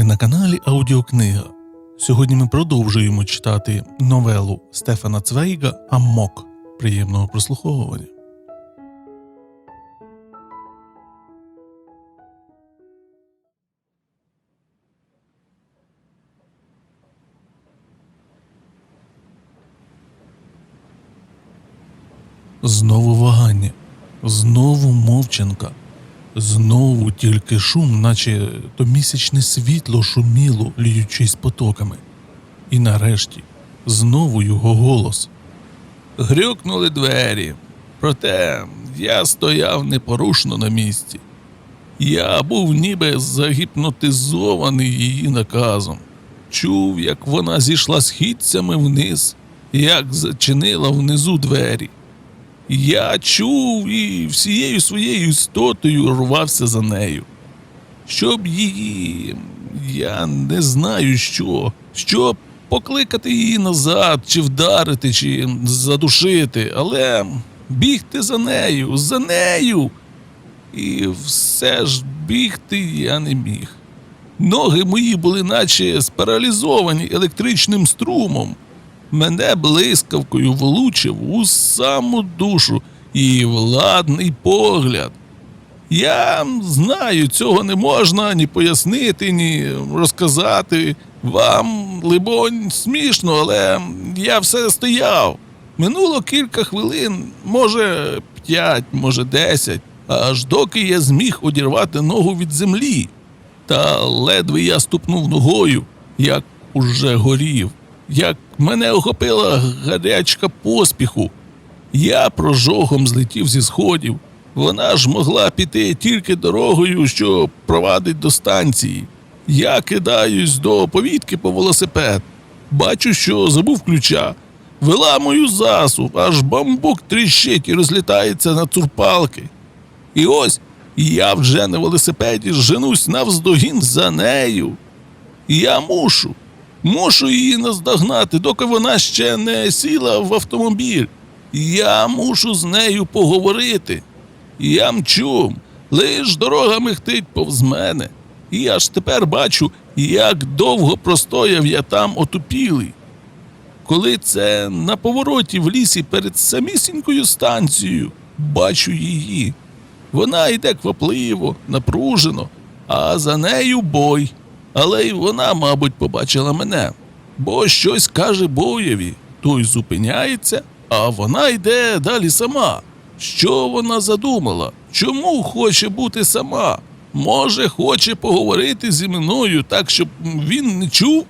Ви на каналі Аудіокнига. Сьогодні ми продовжуємо читати новелу Стефана Цвейга Аммок. Приємного прослуховування. Знову вагання, знову мовчанка, знову тільки шум, наче то місячне світло шуміло, ліючись потоками. І нарешті знову його голос. Грюкнули двері. Проте я стояв непорушно на місці. Я був ніби загіпнотизований її наказом. Чув, як вона зійшла східцями вниз, як зачинила внизу двері. Я чув і всією своєю істотою рвався за нею. Щоб її, я не знаю що, щоб покликати її назад, чи вдарити, чи задушити, але бігти за нею, за нею. І все ж бігти я не міг. Ноги мої були наче спаралізовані електричним струмом. Мене блискавкою влучив у саму душу і владний погляд. Я знаю, цього не можна ні пояснити, ні розказати. Вам, либонь, смішно, але я все стояв. Минуло кілька хвилин, може п'ять, може десять, аж доки я зміг одірвати ногу від землі. Та ледве я ступнув ногою, як уже горів, як мене охопила гарячка поспіху. Я прожогом злетів зі сходів. Вона ж могла піти тільки дорогою, що провадить до станції. Я кидаюсь до повітки по велосипед. Бачу, що забув ключа. Виламую засув, аж бамбук тріщить і розлітається на цурпалки. І ось я вже на велосипеді женусь навздогін за нею. Я мушу, мушу її наздогнати, доки вона ще не сіла в автомобіль. Я мушу з нею поговорити. Я мчу, лиш дорога михтить повз мене. І аж тепер бачу, як довго простояв я там отупілий. Коли це на повороті в лісі перед самісінькою станцією, бачу її. Вона йде квапливо, напружено, а за нею бой. Але й вона, мабуть, побачила мене, бо щось каже боєві, той зупиняється, а вона йде далі сама. Що вона задумала? Чому хоче бути сама? Може, хоче поговорити зі мною так, щоб він не чув?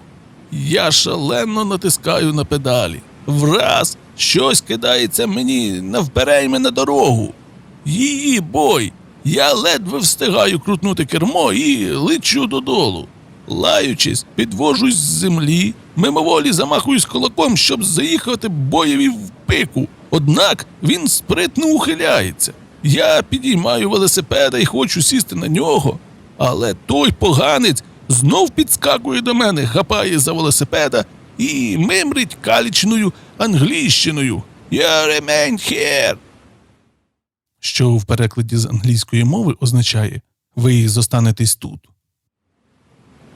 Я шалено натискаю на педалі. Враз щось кидається мені навперейми на дорогу. Її бой. Я ледве встигаю крутнути кермо і лечу додолу. Лаючись, підвожусь з землі, мимоволі замахуюсь кулаком, щоб заїхати боєві в пику. Однак він спритно ухиляється. Я підіймаю велосипеда і хочу сісти на нього. Але той поганець знов підскакує до мене, хапає за велосипеда і мимрить калічною англійщиною. «You remain here!» Що в перекладі з англійської мови означає ви зостанетесь тут.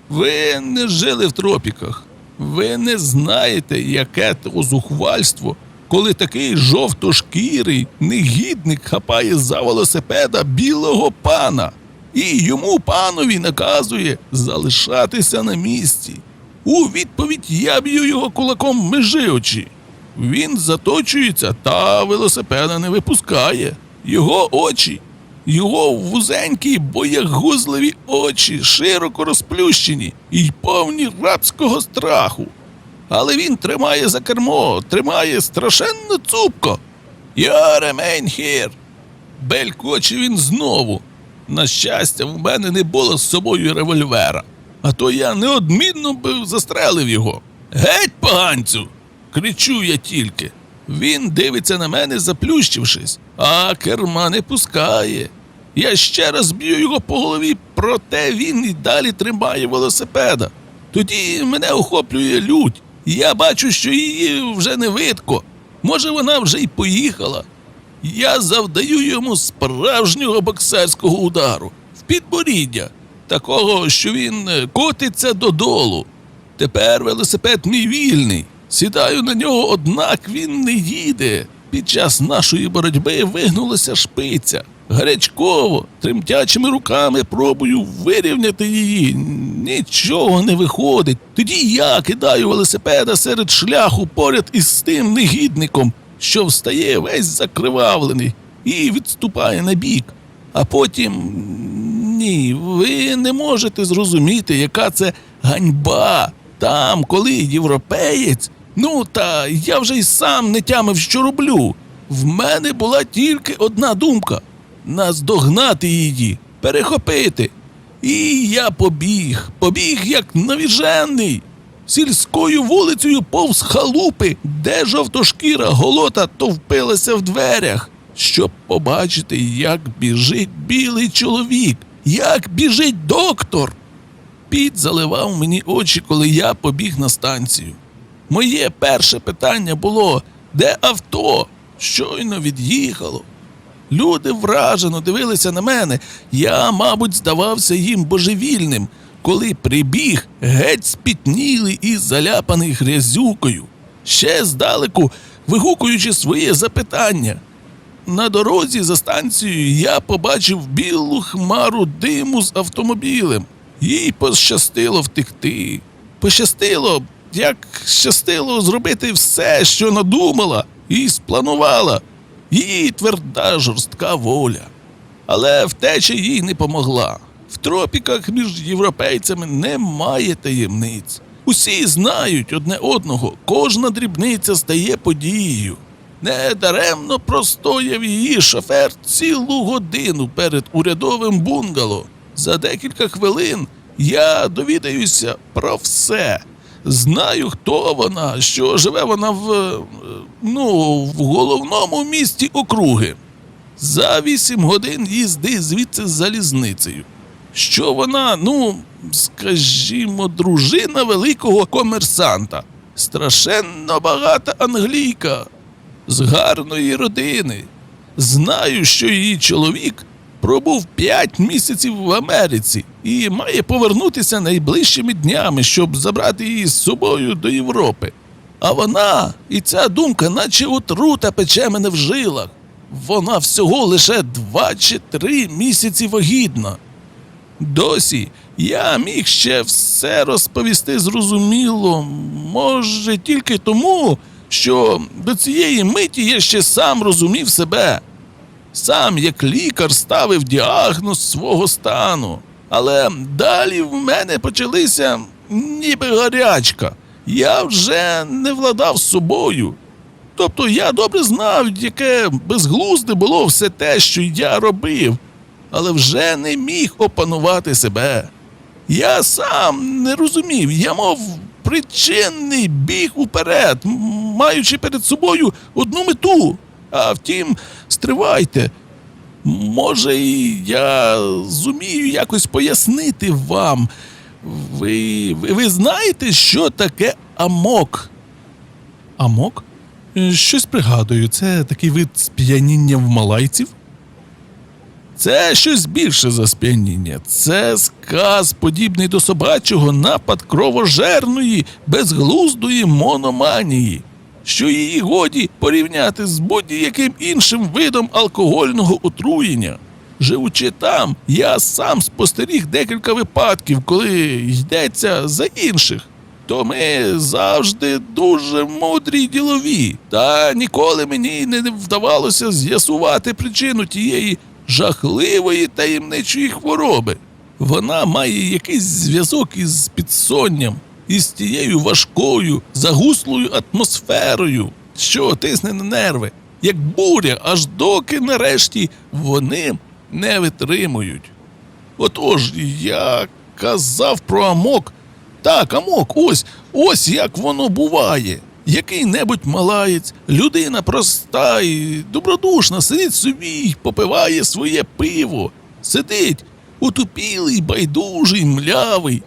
Ви не жили в тропіках. Ви не знаєте, яке то зухвальство, коли такий жовтошкірий негідник хапає за велосипеда білого пана, і йому панові наказує залишатися на місці. У відповідь я б'ю його кулаком межи очі. Він заточується та велосипеда не випускає. Його очі, його вузенькі, боягузливі очі, широко розплющені і повні рабського страху. Але він тримає за кермо, тримає страшенно цупко. Я remain here. Белькоче він знову. На щастя, в мене не було з собою револьвера, а то я неодмінно би застрелив його. Геть, поганцю! кричу я тільки. Він дивиться на мене, заплющившись, а керма не пускає. Я ще раз б'ю його по голові, проте він і далі тримає велосипеда. Тоді мене охоплює лють. Я бачу, що її вже не видко. Може, вона вже й поїхала. Я завдаю йому справжнього боксерського удару в підборіддя. такого, що він е, котиться додолу. Тепер велосипед мій вільний. Сідаю на нього, однак він не їде. Під час нашої боротьби вигнулася шпиця. Гарячково, тремтячими руками пробую вирівняти її. Нічого не виходить. Тоді я кидаю велосипеда серед шляху поряд із тим негідником, що встає весь закривавлений і відступає на бік. А потім ні, ви не можете зрозуміти, яка це ганьба. Там, коли європеєць, ну та я вже й сам не тямив, що роблю. В мене була тільки одна думка наздогнати її, перехопити. І я побіг, побіг як навіжений. Сільською вулицею повз халупи, де жовтошкіра голота товпилася в дверях, щоб побачити, як біжить білий чоловік, як біжить доктор. Піт заливав мені очі, коли я побіг на станцію. Моє перше питання було: де авто? Щойно від'їхало. Люди вражено дивилися на мене. Я, мабуть, здавався їм божевільним, коли прибіг геть спітнілий і заляпаний грязюкою, ще здалеку вигукуючи своє запитання. На дорозі за станцією я побачив білу хмару диму з автомобілем. Їй пощастило втекти. Пощастило, як щастило зробити все, що надумала і спланувала. Її тверда жорстка воля. Але втеча їй не помогла. В тропіках між європейцями немає таємниць. Усі знають одне одного, кожна дрібниця стає подією. Недаремно простояв її шофер цілу годину перед урядовим бунгало. За декілька хвилин я довідаюся про все. Знаю, хто вона, що живе вона в, е, ну, в головному місті округи. За вісім годин їзди звідси з залізницею. Що вона, ну, скажімо, дружина великого комерсанта, страшенно багата англійка, з гарної родини. Знаю, що її чоловік пробув п'ять місяців в Америці і має повернутися найближчими днями, щоб забрати її з собою до Європи. А вона, і ця думка, наче отрута пече мене в жилах. Вона всього лише два чи три місяці вагітна. Досі я міг ще все розповісти зрозуміло, може, тільки тому, що до цієї миті я ще сам розумів себе. Сам як лікар ставив діагноз свого стану. Але далі в мене почалися ніби гарячка. Я вже не владав з собою. Тобто я добре знав, яке безглузде було все те, що я робив, але вже не міг опанувати себе. Я сам не розумів, я мов причинний біг уперед, маючи перед собою одну мету. А втім, стривайте. Може, і я зумію якось пояснити вам. Ви, ви, ви знаєте, що таке амок? Амок? Щось пригадую, це такий вид сп'яніння в малайців? Це щось більше за сп'яніння. Це сказ, подібний до собачого напад кровожерної, безглуздої мономанії, що її годі порівняти з будь-яким іншим видом алкогольного отруєння. Живучи там, я сам спостеріг декілька випадків, коли йдеться за інших. То ми завжди дуже мудрі й ділові, та ніколи мені не вдавалося з'ясувати причину тієї жахливої таємничої хвороби. Вона має якийсь зв'язок із підсонням, із тією важкою, загуслою атмосферою, що тисне на нерви, як буря, аж доки нарешті вони не витримують. Отож, я казав про амок. Так, амок, ось, ось як воно буває. Який-небудь малаєць, людина проста і добродушна, сидить собі й попиває своє пиво. Сидить утупілий, байдужий, млявий.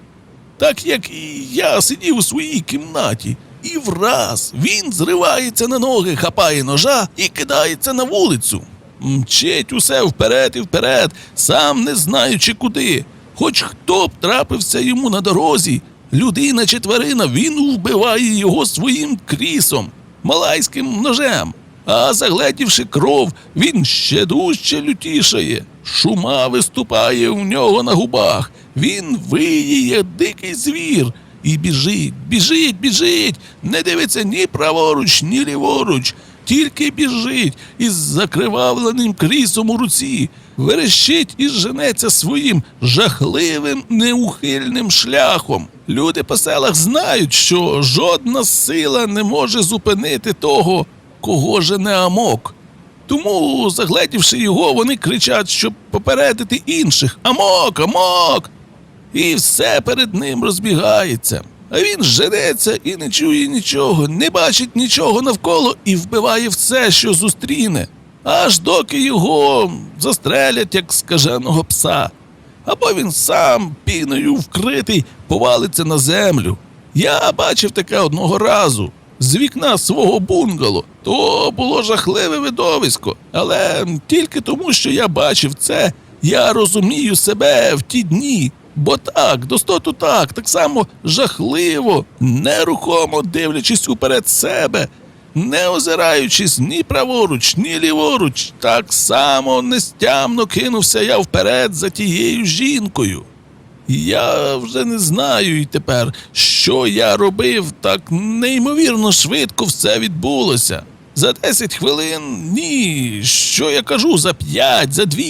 Так як і я сидів у своїй кімнаті, і враз він зривається на ноги, хапає ножа і кидається на вулицю. Мчить усе вперед і вперед, сам не знаючи куди. Хоч хто б трапився йому на дорозі, людина чи тварина, він вбиває його своїм крісом, малайським ножем. А загледівши кров, він ще дужче лютішає. Шума виступає в нього на губах. Він виє, дикий звір. І біжить, біжить, біжить, не дивиться ні праворуч, ні ліворуч, тільки біжить із закривавленим крісом у руці, верещить і женеться своїм жахливим неухильним шляхом. Люди по селах знають, що жодна сила не може зупинити того, кого жене амок. Тому, загледівши його, вони кричать, щоб попередити інших Амок, амок! І все перед ним розбігається. А він женеться і не чує нічого, не бачить нічого навколо і вбиває все, що зустріне, аж доки його застрелять, як скаженого пса. Або він сам піною вкритий повалиться на землю. Я бачив таке одного разу з вікна свого бунгало. То було жахливе видовисько, але тільки тому, що я бачив це, я розумію себе в ті дні. Бо так, достоту так, так само жахливо, нерухомо дивлячись уперед себе, не озираючись ні праворуч, ні ліворуч, так само нестямно кинувся я вперед за тією жінкою. Я вже не знаю і тепер, що я робив, так неймовірно швидко все відбулося. За 10 хвилин ні, що я кажу, за 5, за 2.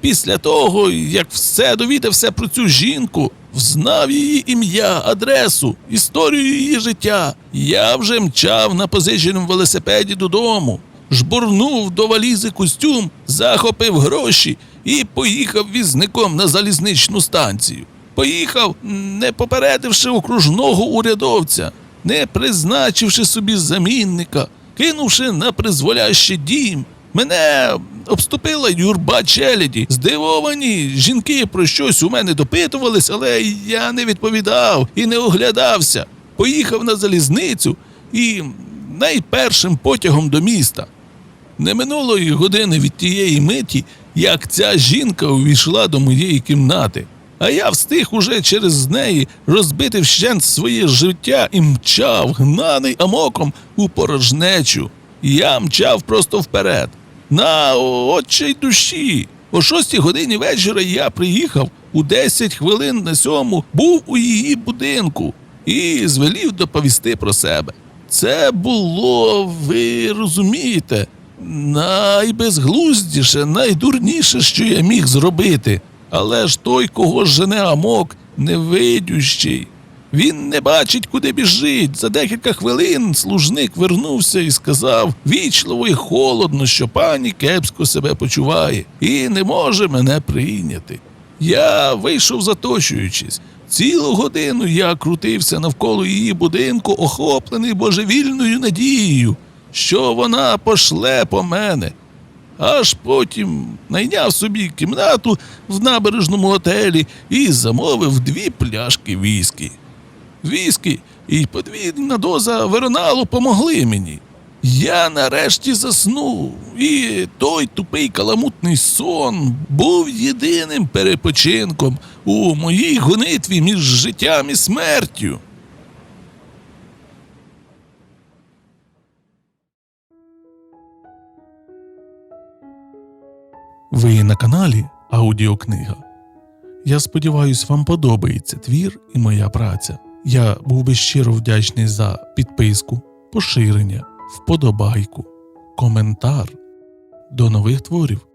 Після того, як все довідався про цю жінку, взнав її ім'я, адресу, історію її життя. Я вже мчав на позиченому велосипеді додому, жбурнув до валізи костюм, захопив гроші і поїхав візником на залізничну станцію. Поїхав, не попередивши окружного урядовця, не призначивши собі замінника, кинувши на призволяще дім. Мене обступила юрба челяді. Здивовані жінки про щось у мене допитувались, але я не відповідав і не оглядався. Поїхав на залізницю і найпершим потягом до міста. Не минуло й години від тієї миті, як ця жінка увійшла до моєї кімнати, а я встиг уже через неї розбити вщент своє життя і мчав, гнаний амоком у порожнечу. Я мчав просто вперед, на очей душі. О шостій годині вечора я приїхав у 10 хвилин на сьому, був у її будинку і звелів доповісти про себе. Це було, ви розумієте, найбезглуздіше, найдурніше, що я міг зробити. Але ж той, кого жене амок, невидющий. Він не бачить, куди біжить. За декілька хвилин служник вернувся і сказав вічливо і холодно, що пані кепсько себе почуває і не може мене прийняти. Я вийшов заточуючись. Цілу годину я крутився навколо її будинку, охоплений божевільною надією, що вона пошле по мене. Аж потім найняв собі кімнату в набережному готелі і замовив дві пляшки віскі. Віскі і подвійна доза вероналу помогли мені. Я нарешті заснув, і той тупий каламутний сон був єдиним перепочинком у моїй гонитві між життям і смертю. Ви на каналі Аудіокнига. Я сподіваюсь, вам подобається твір і моя праця. Я був би щиро вдячний за підписку, поширення, вподобайку, коментар. До нових творів.